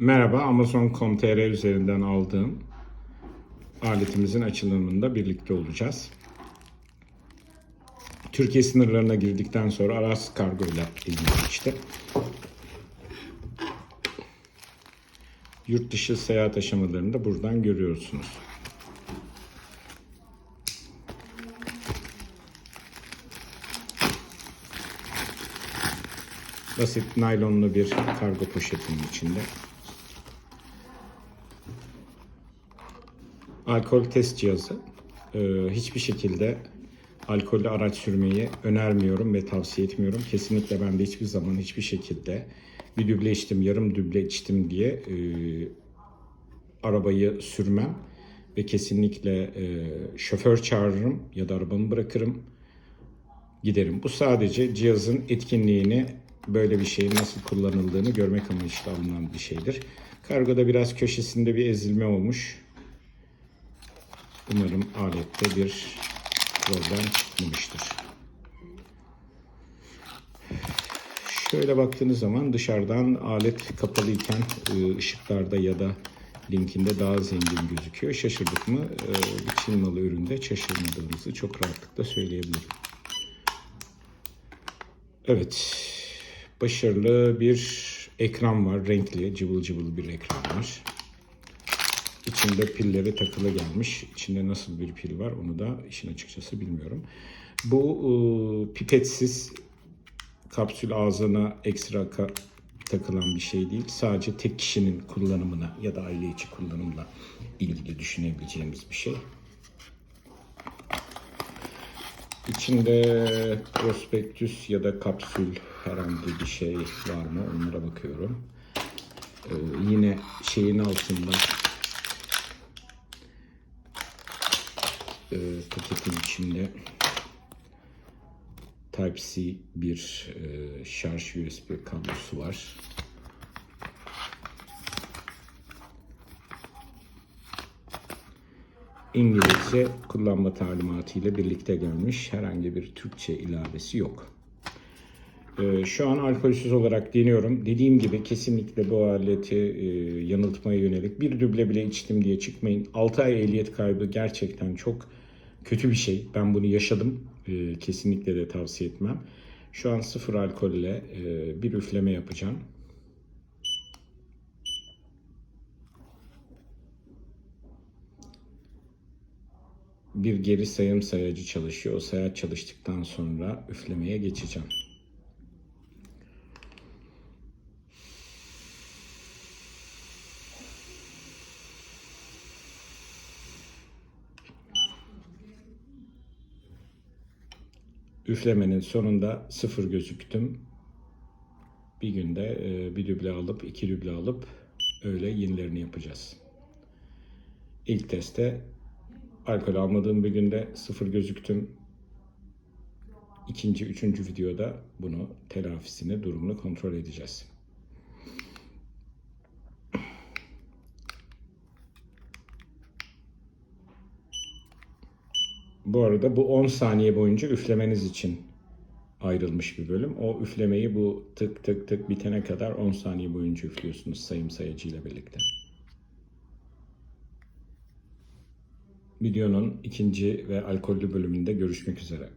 Merhaba, Amazon.com.tr üzerinden aldığım aletimizin açılımında birlikte olacağız. Türkiye sınırlarına girdikten sonra Aras Kargo ile ilgilenmişti. Yurt dışı seyahat aşamalarını da buradan görüyorsunuz. Basit naylonlu bir kargo poşetinin içinde. Alkol test cihazı. Ee, hiçbir şekilde alkollü araç sürmeyi önermiyorum ve tavsiye etmiyorum. Kesinlikle ben de hiçbir zaman hiçbir şekilde bir düble içtim, yarım düble içtim diye e, arabayı sürmem ve kesinlikle e, şoför çağırırım ya da arabamı bırakırım giderim. Bu sadece cihazın etkinliğini böyle bir şeyin nasıl kullanıldığını görmek amaçlı alınan bir şeydir. Kargoda biraz köşesinde bir ezilme olmuş. Umarım alette bir problem çıkmamıştır. Şöyle baktığınız zaman dışarıdan alet kapalıyken e, ışıklarda ya da linkinde daha zengin gözüküyor. Şaşırdık mı? E, Bir Çin malı üründe şaşırmadığımızı çok rahatlıkla söyleyebilirim. Evet. Başarılı bir ekran var. Renkli, cıvıl cıvıl bir ekran var. İçinde pilleri takılı gelmiş. İçinde nasıl bir pil var onu da işin açıkçası bilmiyorum. Bu e, pipetsiz kapsül ağzına ekstra takılan bir şey değil. Sadece tek kişinin kullanımına ya da aile içi kullanımla ilgili düşünebileceğimiz bir şey. İçinde prospektüs ya da kapsül herhangi bir şey var mı onlara bakıyorum. Ee, yine şeyin altında e, paketin içinde Type-C bir e, şarj USB kablosu var. İngilizce kullanma talimatı ile birlikte gelmiş. Herhangi bir Türkçe ilavesi yok. Ee, Şu an alkolsüz olarak deniyorum. Dediğim gibi kesinlikle bu aleti e, yanıltmaya yönelik bir düble bile içtim diye çıkmayın. 6 ay ehliyet kaybı gerçekten çok kötü bir şey. Ben bunu yaşadım. Ee, Kesinlikle de tavsiye etmem. Şu an sıfır alkolle e, bir üfleme yapacağım. Bir geri sayım sayacı çalışıyor. O sayat çalıştıktan sonra üflemeye geçeceğim. Üflemenin sonunda sıfır gözüktüm. Bir günde e, bir düble alıp iki düble alıp öyle yenilerini yapacağız. İlk testte alkol almadığım bir günde sıfır gözüktüm. İkinci, üçüncü videoda bunu telafisini, durumunu kontrol edeceğiz. Bu arada bu 10 saniye boyunca üflemeniz için ayrılmış bir bölüm. O üflemeyi bu tık tık tık bitene kadar 10 saniye boyunca üflüyorsunuz sayım sayacıyla birlikte. Videonun ikinci ve alkollü bölümünde görüşmek üzere.